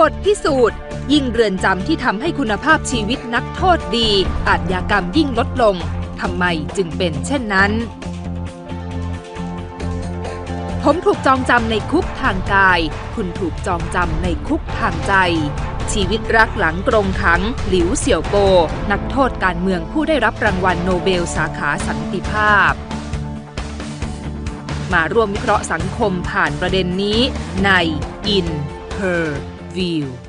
บทพิสูจน์ ยิ่งเรือนจำที่ทำให้คุณภาพชีวิตนักโทษดี อาจยากรรมยิ่งลดลงทำไมจึงเป็นเช่นนั้น ผมถูกจองจำในคุกทางกาย คุณถูกจองจำในคุกทางใจ ชีวิตรักหลังกรงขัง หลิวเสี่ยวโป นักโทษการเมืองผู้ได้รับรางวัลโนเบลสาขาสันติภาพมาร่วมวิเคราะห์สังคมผ่านประเด็นนี้ใน In Her View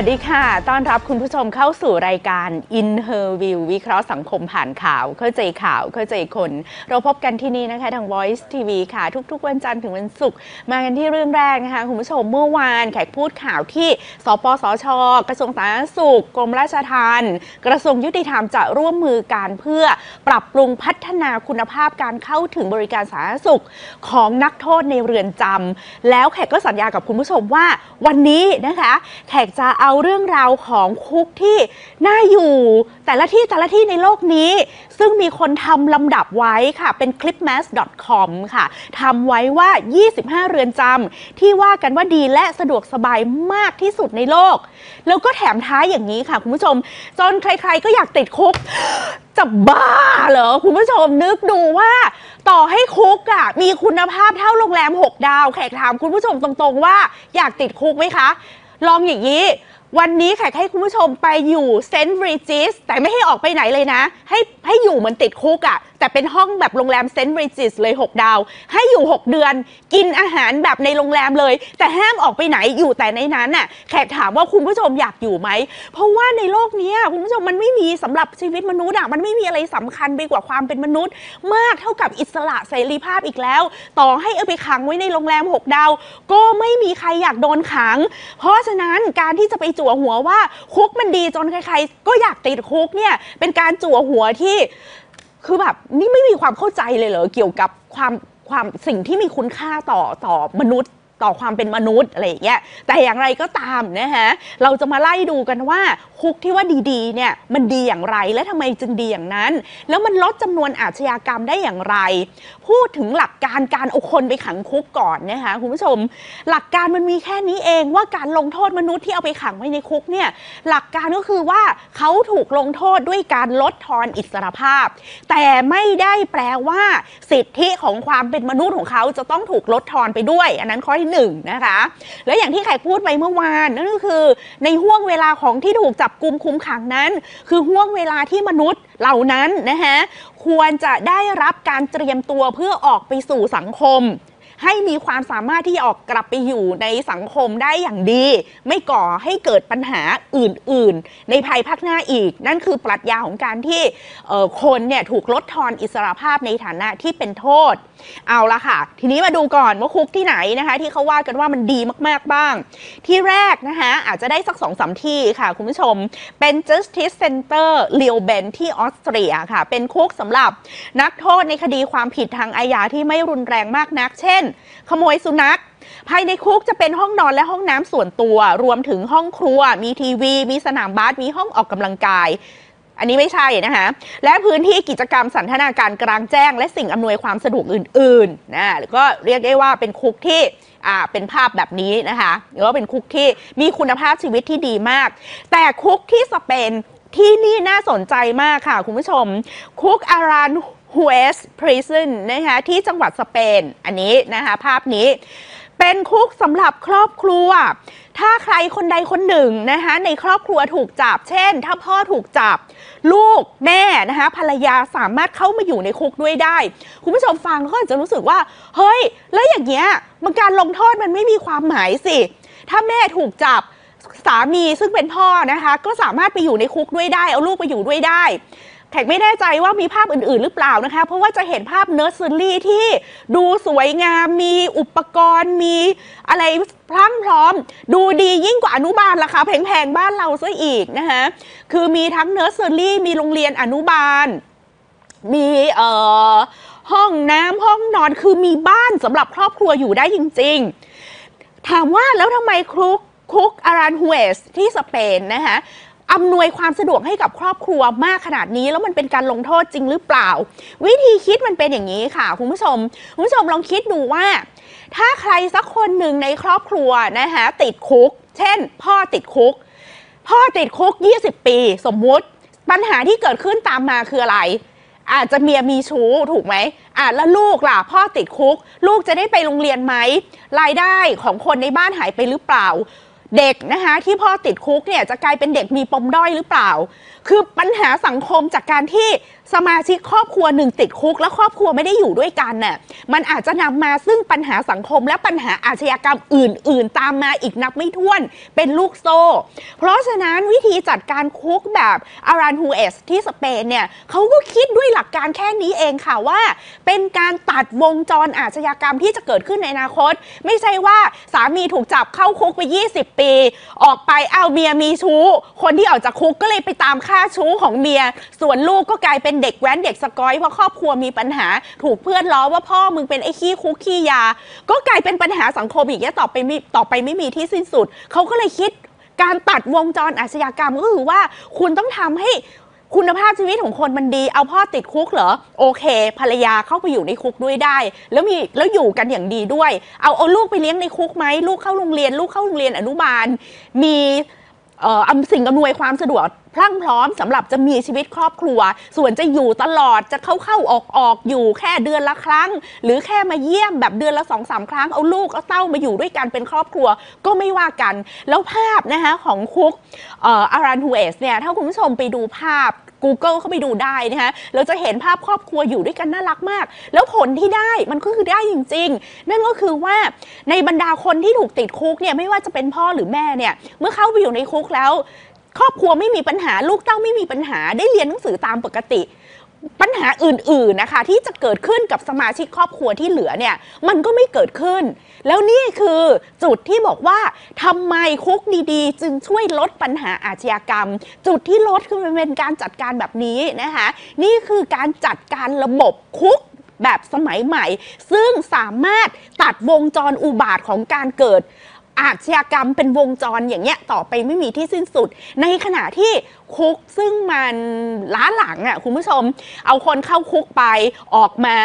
วัสดีค่ะ ต้อนรับคุณผู้ชมเข้าสู่รายการ In Her View วิเคราะห์สังคมผ่านข่าว เข้าใจข่าว เข้าใจคน เราพบกันที่นี่นะคะ ทาง Voice TV ค่ะ ทุก ๆ วันจันทร์ถึงวันศุกร์ มากันที่เรื่องแรกนะคะ คุณผู้ชม เมื่อวานแขกพูดข่าวที่สปสช กระทรวงสาธารณสุข กรมราชทัณฑ์ กระทรวงยุติธรรมจะร่วมมือการเพื่อปรับปรุงพัฒนาคุณภาพการเข้าถึงบริการสาธารณสุขของนักโทษในเรือนจำแล้วแขกก็สัญญากับคุณผู้ชมว่าวันนี้นะคะ แขกจะเอาเรื่องราวของคุกที่น่าอยู่ แต่ละที่แต่ละที่ในโลกนี้ ซึ่งมีคนทำลำดับไว้ค่ะ เป็น clipmass.com ค่ะทำไว้ว่า 25 เรือนจำที่ว่ากันว่าดีและสะดวกสบายมากที่สุดในโลก แล้วก็แถมท้ายอย่างนี้ค่ะ คุณผู้ชม จนใครๆก็อยากติดคุกจะบ้าเหรอ คุณผู้ชมนึกดูว่าต่อให้คุกอะมีคุณภาพเท่าโรงแรม 6 ดาว แขกถามคุณผู้ชมตรงๆว่าอยากติดคุกไหมคะ ลองอย่างนี้ วันนี้แขกให้คุณผู้ชมไปอยู่เซนต์บริจิสแต่ไม่ให้ออกไปไหนเลยนะ ให้ให้อยู่เหมือนติดคุกอะ่ะแต่เป็นห้องแบบโรงแรมเซนต์บริจิสเลย 6 ดาว ให้อยู่ 6 เดือน กินอาหารแบบในโรงแรมเลย แต่ห้ามออกไปไหนอยู่แต่ในนั้นน่ะแขกถามว่าคุณผู้ชมอยากอยู่ไหม เพราะว่าในโลกนี้คุณผู้ชมมันไม่มีสำหรับชีวิตมนุษย์อะมันไม่มีอะไรสำคัญไปกว่าความเป็นมนุษย์ มากเท่ากับอิสระเสรีภาพอีกแล้ว ต่อให้เอาไปขังไว้ในโรงแรม 6 ดาว ก็ไม่มีใครอยากโดนขัง เพราะฉะนั้นการที่จะไปจั่วหัวว่าคุกมันดีจนใครๆก็อยากติดคุกเนี่ยเป็นการจั่วหัวที่ คือแบบนี่ไม่มีความเข้าใจเลยเหรอเกี่ยวกับความความสิ่งที่มีคุณค่าต่อต่อมนุษย์ ต่อความเป็นมนุษย์อะไรอย่างเงี้ยแต่อย่างไรก็ตามนะฮะเราจะมาไล่ดูกันว่าคุกที่ว่าดีๆเนี่ยมันดีอย่างไรและทำไมจึงดีอย่างนั้น แล้วมันลดจำนวนอาชญากรรมได้อย่างไร พูดถึงหลักการการเอาคนไปขังคุกก่อนนะคะคุณผู้ชม หลักการมันมีแค่นี้เองว่าการลงโทษมนุษย์ที่เอาไปขังไว้ในคุกเนี่ยหลักการก็คือว่าเขาถูกลงโทษด้วยการลดทอนอิสรภาพ แต่ไม่ได้แปลว่า สิทธิของความเป็นมนุษย์ของเขาจะต้องถูกลดทอนไปด้วย อันนั้นข้อที่หนึ่งนะคะ แล้วอย่างที่ไข่พูดไปเมื่อวานนั่นก็คือ ในห่วงเวลาของที่ถูกจับกลุมคุมขังนั้น คือห่วงเวลาที่มนุษย์เหล่านั้นนะคะควรจะได้รับการเตรียมตัวเพื่อออกไปสู่สังคม ให้มีความสามารถที่จะออกกลับไปอยู่ในสังคมได้อย่างดี ไม่ก่อให้เกิดปัญหาอื่น ๆ ในภายภาคหน้าอีก นั่นคือปรัชญาของการที่คนเนี่ยถูกลดทอนอิสรภาพในฐานะที่เป็นโทษ เอาละค่ะ ทีนี้มาดูก่อนว่าคุกที่ไหนนะคะ ที่เขาว่ากันว่ามันดีมากๆบ้าง ที่แรกนะคะอาจจะได้สักสองสามที่ค่ะคุณผู้ชม เป็น Justice Center l e o b e n ที่ออสเตรียค่ะ เป็นคุกสำหรับนักโทษในคดีความผิดทางอาญาที่ไม่รุนแรงมากนัก เช่นขโมยสุนัข ภายในคุกจะเป็นห้องนอนและห้องน้ำส่วนตัว รวมถึงห้องครัว มีทีวี มีสนามบาสมีห้องออกกำลังกายอันนี้ไม่ใช่นะคะ และพื้นที่กิจกรรมสันทนาการกลางแจ้ง และสิ่งอำนวยความสะดวกอื่นๆนะหรือก็เรียกได้ว่าเป็นคุกที่อ่าเป็นภาพแบบนี้นะคะหรือว่าเป็นคุกที่มีคุณภาพชีวิตที่ดีมาก แต่คุกที่สเปนที่นี่น่าสนใจมากค่ะคุณผู้ชม คุกอารัน ฮ u สพริซึนนะคะที่จังหวัดสเปน อันนี้นะคะภาพนี้เป็นคุกสำหรับครอบครัว ถ้าใครคนใดคนหนึ่งนะคะในครอบครัวถูกจับ เช่น ถ้าพ่อถูกจับ ลูกแม่นะคะภรรยาสามารถเข้ามาอยู่ในคุกด้วยได้ คุณผู้ชมฟังก็อาจจะรู้สึกว่า เฮ้ย แล้วอย่างเงี้ยมันการลงโทษมันไม่มีความหมายสิ ถ้าแม่ถูกจับสามีซึ่งเป็นพ่อนะคะ ก็สามารถไปอยู่ในคุกด้วยได้ เอาลูกไปอยู่ด้วยได้ แขกไม่แน่ใจว่ามีภาพอื่น ๆ หรือเปล่านะคะ เพราะว่าจะเห็นภาพเนอร์เซอรี่ที่ดูสวยงาม มีอุปกรณ์ มีอะไรพรั่งพร้อม ดูดียิ่งกว่าอนุบาลราคาแพง ๆ บ้านเราซะอีกนะคะคือมีทั้งเนอร์เซอรี่มีโรงเรียนอนุบาล มีเอ่อห้องน้ำห้องนอนคือมีบ้านสำหรับครอบครัวอยู่ได้จริง ๆ ถามว่าแล้วทำไมคุกคุกอารันฮุเอสที่สเปนนะคะ อำนวยความสะดวกให้กับครอบครัวมากขนาดนี้ แล้วมันเป็นการลงโทษจริงหรือเปล่า วิธีคิดมันเป็นอย่างนี้ค่ะคุณผู้ชมคุณผู้ชมลองคิดดูว่า ถ้าใครสักคนหนึ่งในครอบครัวนะคะติดคุก เช่น พ่อติดคุก พ่อติดคุก 20 ปี สมมุติ ปัญหาที่เกิดขึ้นตามมาคืออะไรอาจจะเมียมีชู้ถูกไหมอะแล้วลูกล่ะ พ่อติดคุก ลูกจะได้ไปโรงเรียนไหมรายได้ของคนในบ้านหายไปหรือเปล่า เด็กนะคะที่พ่อติดคุกเนี่ยจะกลายเป็นเด็กมีปมด้อยหรือเปล่า คือปัญหาสังคมจากการที่ สมาชิกครอบครัวหนึ่งติดคุก และครอบครัวไม่ได้อยู่ด้วยกันน่ะมันอาจจะนำมาซึ่งปัญหาสังคมและปัญหาอาชญากรรมอื่น ๆ ตามมาอีกนับไม่ถ้วนเป็นลูกโซ่ เพราะฉะนั้นวิธีจัดการคุกแบบอารันฮูเอสที่สเปนเนี่ยเขาก็คิดด้วยหลักการแค่นี้เองค่ะว่า เป็นการตัดวงจรอาชญากรรมที่จะเกิดขึ้นในอนาคต ไม่ใช่ว่าสามีถูกจับเข้าคุกไป 20 ปี ออกไปเอาเมียมีชู้ คนที่ออกจากคุกก็เลยไปตามฆ่าชู้ของเมีย ส่วนลูกก็กลายเป็นเด็กแว้นเด็กสกอยเพราะครอบครัวมีปัญหา ถูกเพื่อนล้อว่าพ่อมึงเป็นไอ้ขี้คุกขี้ยา ก็กลายเป็นปัญหาสังคมอีกแย่ต่อไปไม่ต่อไปไม่มีที่สิ้นสุด เขาก็เลยคิดการตัดวงจรอาชญากรรมก็คือว่าคุณต้องทำให้คุณภาพชีวิตของคนมันดี เอาพ่อติดคุกเหรอ โอเค ภรรยาเข้าไปอยู่ในคุกด้วยได้ แล้วมีแล้วอยู่กันอย่างดีด้วย เอาเอาลูกไปเลี้ยงในคุกไหมลูกเข้าโรงเรียน ลูกเข้าโรงเรียนอนุบาล มีเอ่ออำสิ่งอำนวยความสะดวกพรั่งพร้อมสำหรับจะมีชีวิตครอบครัว ส่วนจะอยู่ตลอดจะเข้าเข้าออกออกอยู่แค่เดือนละครั้ง หรือแค่มาเยี่ยมแบบเดือนละสองสามครั้งเอาลูกเอาเต้ามาอยู่ด้วยกันเป็นครอบครัวก็ไม่ว่ากัน แล้วภาพนะคะของคุกเอ่ออารันฮูเอสเนี่ยถ้าคุณผู้ชมไปดูภาพ Google เข้าไปดูได้นะคะเราจะเห็นภาพครอบครัวอยู่ด้วยกันน่ารักมาก แล้วผลที่ได้มันก็คือได้จริง ๆ นั่นก็คือว่าในบรรดาคนที่ถูกติดคุกเนี่ยไม่ว่าจะเป็นพ่อหรือแม่เนี่ยเมื่อเข้าไปอยู่ในคุกแล้ว ครอบครัวไม่มีปัญหาลูกเต้าไม่มีปัญหาได้เรียนหนังสือตามปกติ ปัญหาอื่นๆนะคะ ที่จะเกิดขึ้นกับสมาชิกครอบครัวที่เหลือเนี่ย มันก็ไม่เกิดขึ้น แล้วนี่คือจุดที่บอกว่าทำไมคุกดีๆ จึงช่วยลดปัญหาอาชญากรรม จุดที่ลดคือมันเป็นการจัดการแบบนี้นะคะ นี่คือการจัดการระบบคุกแบบสมัยใหม่ ซึ่งสามารถตัดวงจรอุบาทของการเกิด อาชญากรรมเป็นวงจรอย่างเงี้ยต่อไปไม่มีที่สิ้นสุด ในขณะที่ คุกซึ่งมันล้าหลังอะคุณผู้ชม เอาคนเข้าคุกไปออกมา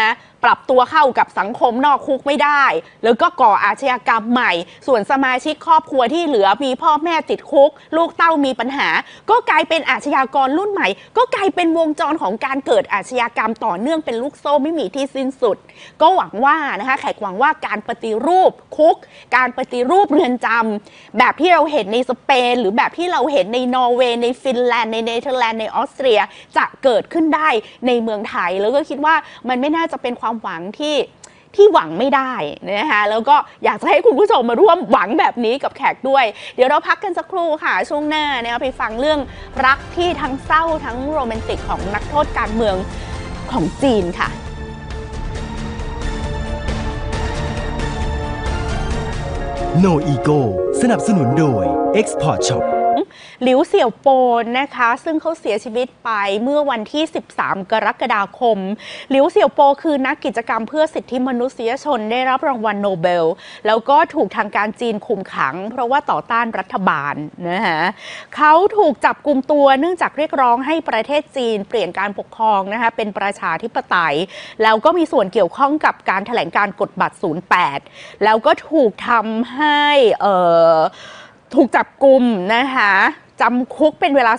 ปรับตัวเข้ากับสังคมนอกคุกไม่ได้ แล้วก็ก่ออาชญากรรมใหม่ ส่วนสมาชิกครอบครัวที่เหลือมีพ่อแม่ติดคุก ลูกเต้ามีปัญหา ก็กลายเป็นอาชญากรรุ่นใหม่ ก็กลายเป็นวงจรของการเกิดอาชญากรรมต่อเนื่องเป็นลูกโซ่ไม่มีที่สิ้นสุด ก็หวังว่านะคะแขกหวังว่าการปฏิรูปคุก การปฏิรูปเรือนจำแบบที่เราเห็นในสเปน หรือแบบที่เราเห็นในนอร์เวย์ในฟินแลนด์ในเนเธอร์แลนด์ในออสเตรียจะเกิดขึ้นได้ในเมืองไทย แล้วก็คิดว่ามันไม่น่าจะเป็นความหวังที่ที่หวังไม่ได้นะคะแล้วก็อยากจะให้คุณผู้ชมมาร่วมหวังแบบนี้กับแขกด้วย เดี๋ยวเราพักกันสักครู่ค่ะ ช่วงหน้าเนี่ยไปฟังเรื่องรักที่ทั้งเศร้าทั้งโรแมนติกของนักโทษการเมืองของจีนค่ะ No Ego สนับสนุนโดย Export Shop หลิวเสี่ยวโปนนะคะ ซึ่งเขาเสียชีวิตไปเมื่อวันที่ 13 กรกฎาคม หลิวเสี่ยวโปคือนักกิจกรรมเพื่อสิทธิมนุษยชนได้รับรางวัลโนเบล แล้วก็ถูกทางการจีนคุมขัง เพราะว่าต่อต้านรัฐบาลนะคะเขาถูกจับกลุ่มตัวเนื่องจากเรียกร้องให้ประเทศจีนเปลี่ยนการปกครองนะคะเป็นประชาธิปไตย แล้วก็มีส่วนเกี่ยวข้องกับการถแถลงการกฎบัตร 08 แล้วก็ถูกทำให้ถูกจับกลุ่มนะคะ จำคุกเป็นเวลา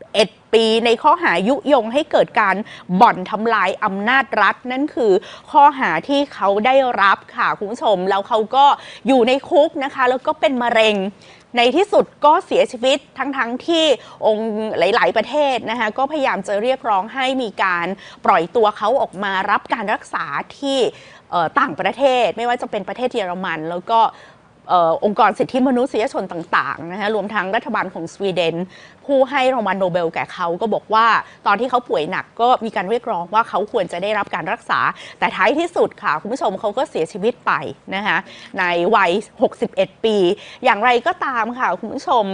11 ปีในข้อหายุยงให้เกิดการบ่อนทำลายอำนาจรัฐ นั่นคือข้อหาที่เขาได้รับค่ะคุณผู้ชม แล้วเขาก็อยู่ในคุกนะคะ แล้วก็เป็นมะเร็งในที่สุดก็เสียชีวิตทั้งๆทที่องค์หลาย ๆ ประเทศนะคะก็พยายามจะเรียกร้องให้มีการปล่อยตัวเขาออกมารับการรักษาที่ต่างประเทศ ไม่ว่าจะเป็นประเทศเยอรมัน แล้วก็ อ่องค์กรสิทธิมนุษยชนต่างๆนะคะรวมทั้งรัฐบาลของสวีเดน ผู้ให้รางวัลโนเบลแก่เขาก็บอกว่า ตอนที่เขาป่วยหนักก็มีการเรียกร้องว่าเขาควรจะได้รับการรักษา แต่ท้ายที่สุดค่ะ คุณผู้ชมเขาก็เสียชีวิตไปนะคะในวัย 61 ปี อย่างไรก็ตามค่ะคุณผู้ชม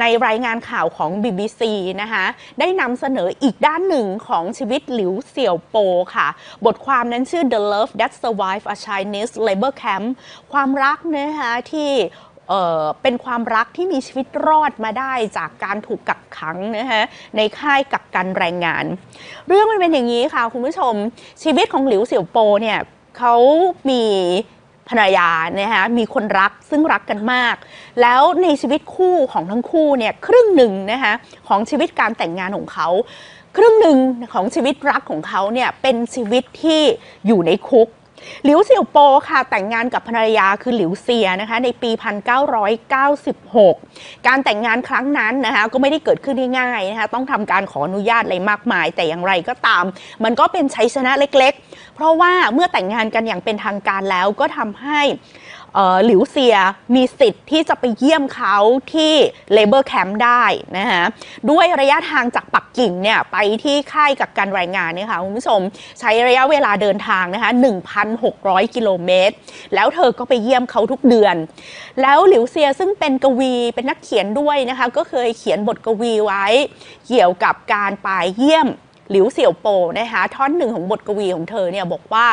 ในรายงานข่าวของ BBC นะคะได้นำเสนออีกด้านหนึ่งของชีวิตหลิวเสี่ยวโปค่ะ บทความนั้นชื่อ The Love That Survived a Chinese Labor Camp ความรักนะคะที่ เเป็นความรักที่มีชีวิตรอดมาได้จากการถูกกักขังนะคะในค่ายกักกันแรงงาน เรื่องมันเป็นอย่างนี้ค่ะคุณผู้ชม ชีวิตของหลิวเสี่ยวโปเนี่ยเขามีภรรยานะคะมีคนรักซึ่งรักกันมาก แล้วในชีวิตคู่ของทั้งคู่เนี่ยครึ่งหนึ่งนะคะของชีวิตการแต่งงานของเขาครึ่งหนึ่งของชีวิตรักของเขาเนี่ยเป็นชีวิตที่อยู่ในคุก หลิวเสี่ยวโปค่ะแต่งงานกับภรรยาคือหลิวเซียนะคะในปี 1996 การแต่งงานครั้งนั้นนะคะก็ไม่ได้เกิดขึ้นง่ายๆนะคะต้องทำการขออนุญาตอะไรมากมาย แต่อย่างไรก็ตาม มันก็เป็นชัยชนะเล็กๆ เพราะว่าเมื่อแต่งงานกันอย่างเป็นทางการแล้วก็ทำให้ หลิวเซียมีสิทธิ์ที่จะไปเยี่ยมเขาที่เลเบอร์แคมป์ได้นะคะด้วยระยะทางจากปักกิ่งเนี่ยไปที่ค่ายกับการรายงานเนี่ยค่ะคุณผู้ชมใช้ระยะเวลาเดินทางนะคะ1,600 กิโลเมตร แล้วเธอก็ไปเยี่ยมเขาทุกเดือน แล้วหลิวเซียซึ่งเป็นกวีเป็นนักเขียนด้วยนะคะก็เคยเขียนบทกวีไว้ เกี่ยวกับการไปเยี่ยม หลิวเสี่ยวโปนะคะท่อนหนึ่งของบทกวีของเธอเนี่ยบอกว่า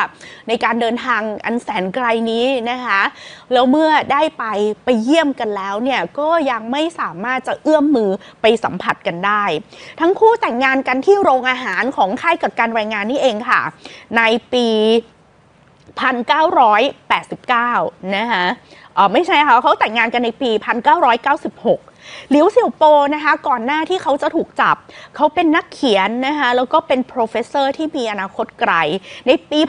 ในการเดินทางอันแสนไกลนี้นะคะแล้วเมื่อได้ไปไปเยี่ยมกันแล้วเนี่ยก็ยังไม่สามารถจะเอื้อมมือไปสัมผัสกันได้ ทั้งคู่แต่งงานกันที่โรงอาหารของค่ายกักกันแรงงานนี่เองค่ะ ในปี 1989 นะคะอ๋อไม่ใช่ค่ะเขาแต่งงานกันในปี 1996 หลิวเสี่ยวโปนะคะ ก่อนหน้าที่เขาจะถูกจับ เขาเป็นนักเขียนนะคะแล้วก็เป็น professor ที่มีอนาคตไกล ในปี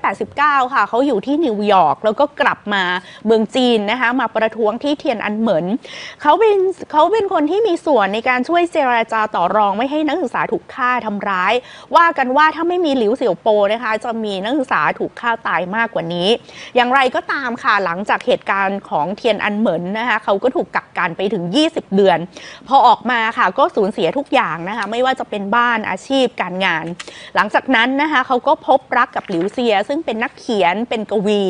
1989 ค่ะ เขาอยู่ที่นิวยอร์กแล้วก็กลับมาเมืองจีนนะคะ มาประท้วงที่เทียนอันเหมินเขาเป็นเขาเป็นคนที่มีส่วนในการช่วยเจราจาต่อรองไม่ให้นักศึกษาถูกฆ่าทำร้าย ว่ากันว่าถ้าไม่มีหลิวเสี่ยวโปนะคะ จะมีนักศึกษาถูกฆ่าตายมากกว่านี้ อย่างไรก็ตามค่ะหลังจากเหตุการณ์ของเทียนอันเหมินนะคะเขาก็ถูกกักกันไปถึง20เดือน พอออกมาค่ะก็สูญเสียทุกอย่างนะคะไม่ว่าจะเป็นบ้านอาชีพการงาน หลังจากนั้นนะคะเขาก็พบรักกับหลิวเซีย ซึ่งเป็นนักเขียนเป็นกวี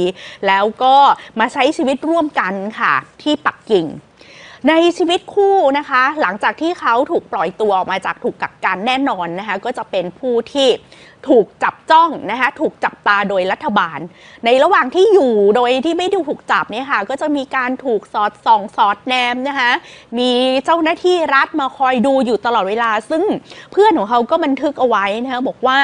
แล้วก็มาใช้ชีวิตร่วมกันค่ะ ที่ปักกิ่งในชีวิตคู่นะคะ หลังจากที่เขาถูกปล่อยตัวออกมาจากถูกกักกันแน่นอนนะคะ ก็จะเป็นผู้ที่ ถูกจับจ้องนะคะถูกจับตาโดยรัฐบาล ในระหว่างที่อยู่โดยที่ไม่ถูกจับเนี่ยค่ะก็จะมีการถูกสอดส่องสอดแนมนะคะมีเจ้าหน้าที่รัฐมาคอยดูอยู่ตลอดเวลา ซึ่งเพื่อนของเขาก็บันทึกเอาไว้นะคะบอกว่า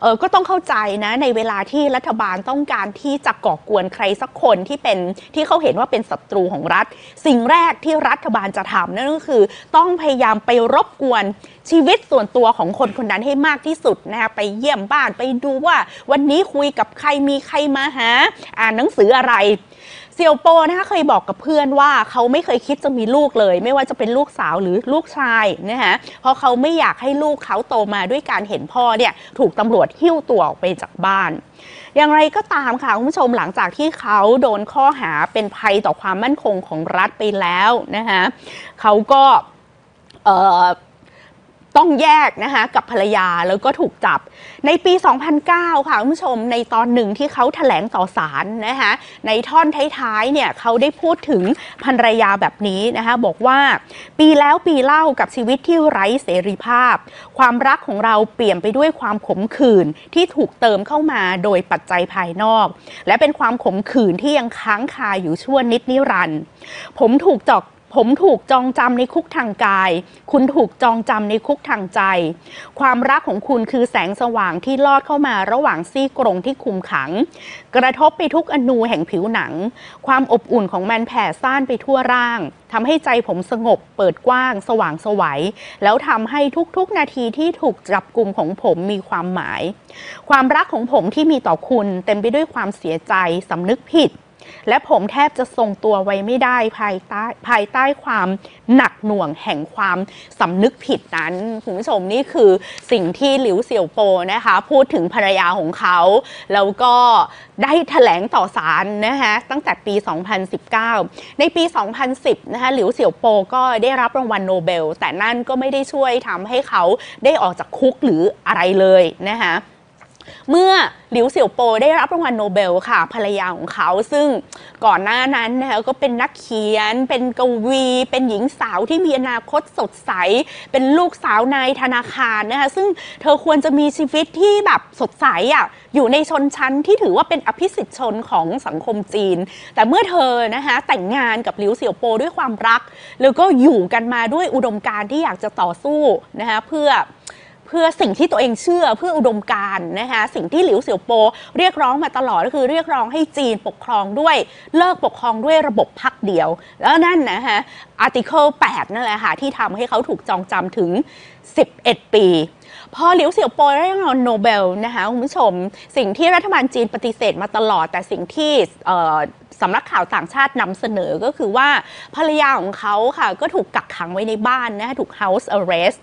เออก็ต้องเข้าใจนะในเวลาที่รัฐบาลต้องการที่จะก่อกวนใครสักคนที่เป็นที่เขาเห็นว่าเป็นศัตรูของรัฐ สิ่งแรกที่รัฐบาลจะทำนั่นก็คือ ต้องพยายามไปรบกวนชีวิตส่วนตัวของคนคนนั้นให้มากที่สุดนะคะไปเยี่ยมบ้านไปดูว่า วันนี้คุยกับใครมีใครมาหา อ่านหนังสืออะไรเซียวโปนะคะเคยบอกกับเพื่อนว่าเขาไม่เคยคิดจะมีลูกเลย ไม่ว่าจะเป็นลูกสาวหรือลูกชายนะคะเพราะเขาไม่อยากให้ลูกเขาโตมาด้วยการเห็นพ่อเนี่ยถูกตำรวจหิ้วตัวออกไปจากบ้าน อย่างไรก็ตามค่ะคุณผู้ชมหลังจากที่เขาโดนข้อหาเป็นภัยต่อความมั่นคงของรัฐไปแล้วนะคะเขาก็เต้องแยกนะคะกับภรรยาแล้วก็ถูกจับ ในปี 2009 ค่ะคุณผู้ชมในตอนหนึ่งที่เขาแถลงต่อศาลนะคะในท่อนท้ายๆเนี่ยเขาได้พูดถึงภรรยาแบบนี้นะคะบอกว่าปีแล้วปีเล่ากับชีวิตที่ไร้เสรีภาพ ความรักของเราเปลี่ยนไปด้วยความขมขื่นที่ถูกเติมเข้ามาโดยปัจจัยภายนอก และเป็นความขมขื่นที่ยังค้างคาอยู่ชั่วนิดนิรันดร์ผมถูกจอก ผมถูกจองจำในคุกทางกาย คุณถูกจองจำในคุกทางใจ ความรักของคุณคือแสงสว่างที่ลอดเข้ามาระหว่างซี่กรงที่คุมขัง กระทบไปทุกอนูแห่งผิวหนัง ความอบอุ่นของมันแผ่ซ่านไปทั่วร่างทำให้ใจผมสงบเปิดกว้าง สว่างสวัย แล้วทำให้ทุกๆนาทีที่ถูกจับกลุ่มของผมมีความหมาย ความรักของผมที่มีต่อคุณเต็มไปด้วยความเสียใจสำนึกผิด และผมแทบจะทรงตัวไว้ไม่ได้ภายใต้ภายใต้ความหนักหน่วงแห่งความสำนึกผิดนั้นคุณผู้ชมนี่คือสิ่งที่หลิวเสี่ยวโปนะคะ พูดถึงภรรยาของเขา แล้วก็ได้แถลงต่อศาลนะคะตั้งแต่ปี 2019 ในปี 2010 นะคะหลิวเสี่ยวโปก็ได้รับรางวัลโนเบล แต่นั่นก็ไม่ได้ช่วยทำให้เขาได้ออกจากคุกหรืออะไรเลยนะคะ เมื่อหลิวเสี่ยวโปได้รับรางวัลโนเบลค่ะภรรยาของเขา ซึ่งก่อนหน้านั้นนะคะก็เป็นนักเขียน เป็นกวี เป็นหญิงสาวที่มีอนาคตสดใส เป็นลูกสาวนายธนาคารนะคะซึ่งเธอควรจะมีชีวิตที่แบบสดใสอะอยู่ในชนชั้นที่ถือว่าเป็นอภิสิทธิชนของสังคมจีน แต่เมื่อเธอนะคะแต่งงานกับหลิวเสี่ยวโปด้วยความรัก แล้วก็อยู่กันมาด้วยอุดมการณ์ที่อยากจะต่อสู้นะคะเพื่อ เพื่อสิ่งที่ตัวเองเชื่อเพื่ออุดมการนะคะสิ่งที่หลิวเสี่ยวโป เรียกร้องมาตลอดก็คือเรียกร้องให้จีนปกครองด้วยเลิกปกครองด้วยระบบพักเดียว แล้วนั่นนะคะอาร์ติเคิล8นั่นแหละค่ะที่ทำให้เขาถูกจองจำถึง 11 ปีพอหลิวเสี่ยวโปได้รางวัลโนเบลนะคะคุณผู้ชม สิ่งที่รัฐบาลจีนปฏิเสธมาตลอด แต่สิ่งที่สำนักข่าวต่างชาตินำเสนอก็คือว่าภรรยาของเขาค่ะก็ถูกกักขังไว้ในบ้านนะคะถูก house arrest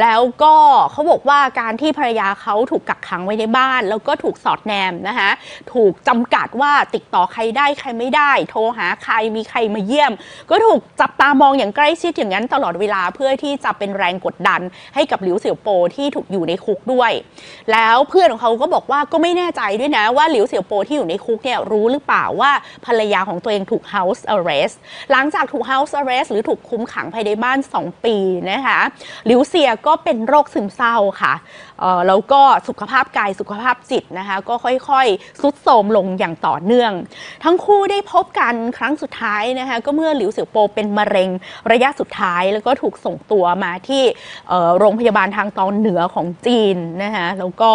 แล้วก็เขาบอกว่าการที่ภรรยาเขาถูกกักขังไว้ในบ้าน แล้วก็ถูกสอดแนมนะคะถูกจำกัดว่าติดต่อใครได้ใครไม่ได้ โทรหาใครมีใครมาเยี่ยม ก็ถูกจับตามองอย่างใกล้ชิดอย่างนั้นตลอดเวลาเพื่อที่จะเป็นแรงกดดันให้กับหลิวเสี่ยวโปที่ถูกอยู่ในคุกด้วย แล้วเพื่อนของเขาก็บอกว่าก็ไม่แน่ใจด้วยนะว่าหลิวเสี่ยวโปที่อยู่ในคุกเนี่ยรู้หรือเปล่าว่าภรรยาของตัวเองถูก house arrest หลังจากถูก house arrest หรือถูกคุมขังภายในบ้าน 2 ปีนะคะหลิวเซียก็เป็นโรคซึมเศร้าค่ะแล้วก็สุขภาพกายสุขภาพจิตนะคะก็ค่อยๆ สุดโทรมลงอย่างต่อเนื่อง ทั้งคู่ได้พบกันครั้งสุดท้ายนะคะก็เมื่อหลิวเสี่ยวโปเป็นมะเร็งระยะสุดท้าย แล้วก็ถูกส่งตัวมาที่โรงพยาบาลทางตอนเหนือของจีนนะคะแล้วก็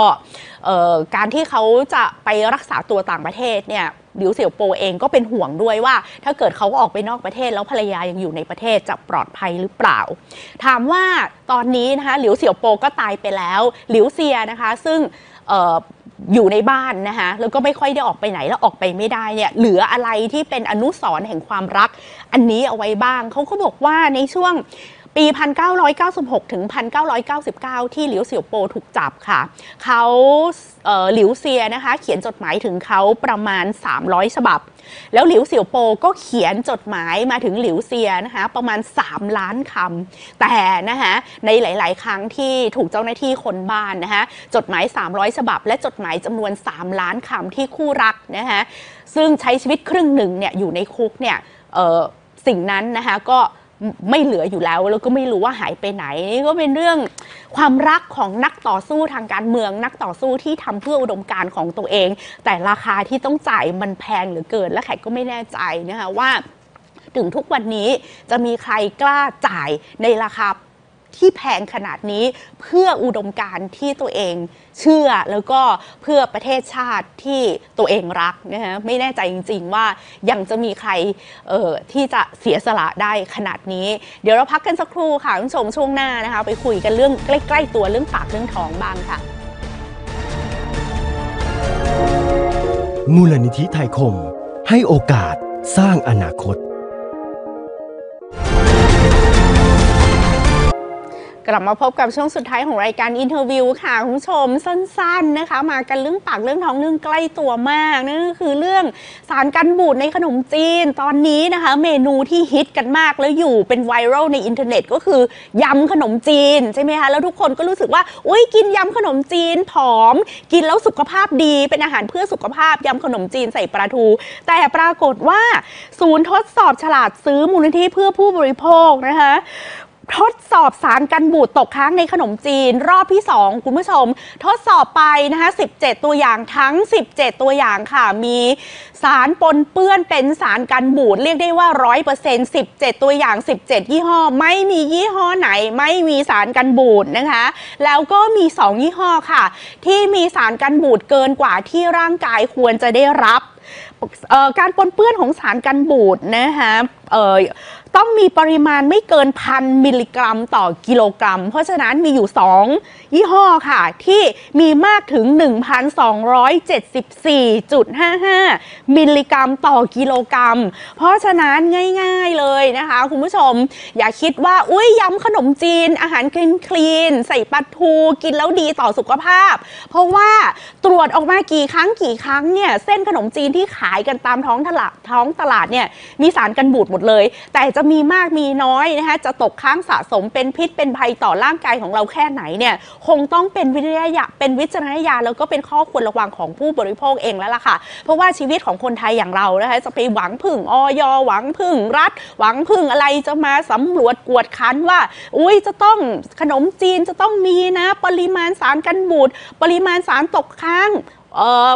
การที่เขาจะไปรักษาตัวต่างประเทศเนี่ย หลิวเสี่ยวโปเองก็เป็นห่วงด้วยว่า ถ้าเกิดเขาออกไปนอกประเทศแล้วภรรยายังอยู่ในประเทศจะปลอดภัยหรือเปล่า ถามว่าตอนนี้นะคะหลิวเสี่ยวโปก็ตายไปแล้ว หลิวเซียนะคะซึ่งเอ่ออยู่ในบ้านนะคะแล้วก็ไม่ค่อยได้ออกไปไหนแล้วออกไปไม่ได้เนี่ยเหลืออะไรที่เป็นอนุสรณ์แห่งความรัก อันนี้เอาไว้บ้างเขาก็บอกว่าในช่วง ปี 1996 ถึง 1999 ที่หลิวเสี่ยวโปถูกจับค่ะ เขาเหลิวเซียนะคะ เขียนจดหมายถึงเขาประมาณ 300 ฉบับ แล้วหลิวเสี่ยวโปก็เขียนจดหมายมาถึงหลิวเซียนะคะ ประมาณ 3 ล้านคำ แต่นะคะในหลาย ๆ ครั้งที่ถูกเจ้าหน้าที่คนบ้านนะคะ จดหมาย 300 ฉบับ และจดหมายจำนวน 3 ล้านคำที่คู่รักนะคะซึ่งใช้ชีวิตครึ่งหนึ่งเนี่ยอยู่ในคุกเนี่ยสิ่งนั้นนะคะก็ ไม่เหลืออยู่แล้ว แล้วก็ไม่รู้ว่าหายไปไหนนี่ก็เป็นเรื่องความรักของนักต่อสู้ทางการเมือง นักต่อสู้ที่ทำเพื่ออุดมการณ์ของตัวเอง แต่ราคาที่ต้องจ่ายมันแพงเหลือเกิน และแขกก็ไม่แน่ใจนะคะว่าถึงทุกวันนี้จะมีใครกล้าจ่ายในราคา ที่แพงขนาดนี้เพื่ออุดมการณ์ที่ตัวเองเชื่อแล้วก็เพื่อประเทศชาติที่ตัวเองรักนะฮะไม่แน่ใจจริง ๆ ว่ายังจะมีใครเอ่อที่จะเสียสละได้ขนาดนี้ เดี๋ยวเราพักกันสักครู่ค่ะคุณผู้ชมช่วงหน้านะคะ ไปคุยกันเรื่องใกล้ ๆ ตัวเรื่องปากเรื่องท้องบ้างค่ะ มูลนิธิไทยคม ให้โอกาสสร้างอนาคต กลับมาพบกับช่วงสุดท้ายของรายการอินเทอร์วิวค่ะคุณผู้ชมสั้นๆนะคะ มากันเรื่องปากเรื่องท้องเรื่องใกล้ตัวมากนั่นก็คือเรื่องสารกันบูดในขนมจีนตอนนี้นะคะ เมนูที่ฮิตกันมากแล้วอยู่เป็นไวรัลในอินเทอร์เน็ตก็คือยำขนมจีนใช่ไหมคะแล้วทุกคนก็รู้สึกว่าอุ้ยกินยำขนมจีนผอม กินแล้วสุขภาพดีเป็นอาหารเพื่อสุขภาพยำขนมจีนใส่ปลาทู แต่ปรากฏว่า ศูนย์ทดสอบฉลาดซื้อมูลนิธิเพื่อผู้บริโภคนะคะ ทดสอบสารกันบูดตกค้างในขนมจีน รอบที่ 2 คุณผู้ชม ทดสอบไปนะคะ17 ตัวอย่างทั้ง 17 ตัวอย่างค่ะ มีสารปนเปื้อนเป็นสารกันบูดเรียกได้ว่า 100% 17 ตัวอย่าง 17 ยี่ห้อ ไม่มียี่ห้อไหน ไม่มีสารกันบูดนะคะ แล้วก็มี 2 ยี่ห้อค่ะ ที่มีสารกันบูดเกินกว่าที่ร่างกายควรจะได้รับการปนเปื้อนของสารกันบูดนะคะ ต้องมีปริมาณไม่เกินพันมิลลิกรัมต่อกิโลกรัม เพราะฉะนั้นมีอยู่ 2 ยี่ห้อค่ะ ที่มีมากถึง 1,274.55 มิลลิกรัมต่อกิโลกรัม เพราะฉะนั้นง่ายๆเลยนะคะ คุณผู้ชม อย่าคิดว่าอุ้ยยำขนมจีน อาหารคลีนคลีนใส่ปลาทูกินแล้วดีต่อสุขภาพ เพราะว่าตรวจออกมากี่ครั้งกี่ครั้งเนี่ยเส้นขนมจีนที่ขายกันตามท้องตลาดท้องตลาดเนี่ยมีสารกันบูดหมดเลย แต่จะมีมากมีน้อยนะคะจะตกค้างสะสมเป็นพิษเป็นภัยต่อร่างกายของเราแค่ไหนเนี่ยคงต้องเป็นวิทยาเป็นวิจารณญาณแล้วก็เป็นข้อควรระวังของผู้บริโภคเองแล้วล่ะค่ะ เพราะว่าชีวิตของคนไทยอย่างเรานะคะจะไปหวังพึ่งออยหวังพึ่งรัฐ หวังพึ่งอะไรจะมาสำรวจกวดคันว่า อุ้ยจะต้องขนมจีนจะต้องมีนะ ปริมาณสารกันบูดปริมาณสารตกค้างเอ่อ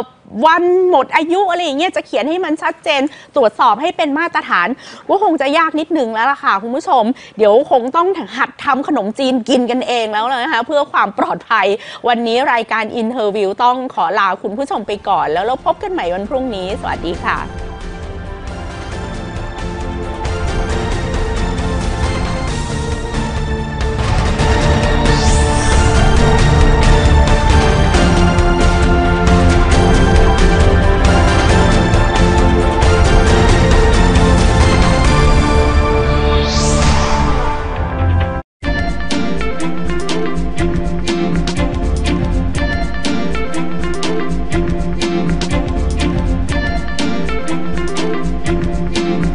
วันหมดอายุอะไรอย่างเงี้ยจะเขียนให้มันชัดเจน ตรวจสอบให้เป็นมาตรฐานก็คงจะยากนิดนึงแล้วล่ะค่ะคุณผู้ชม เดี๋ยวคงต้องหัดทำขนมจีนกินกันเองแล้วนะคะเพื่อความปลอดภัย วันนี้รายการอินเทอร์วิวต้องขอลาคุณผู้ชมไปก่อน แล้วเราพบกันใหม่วันพรุ่งนี้ สวัสดีค่ะ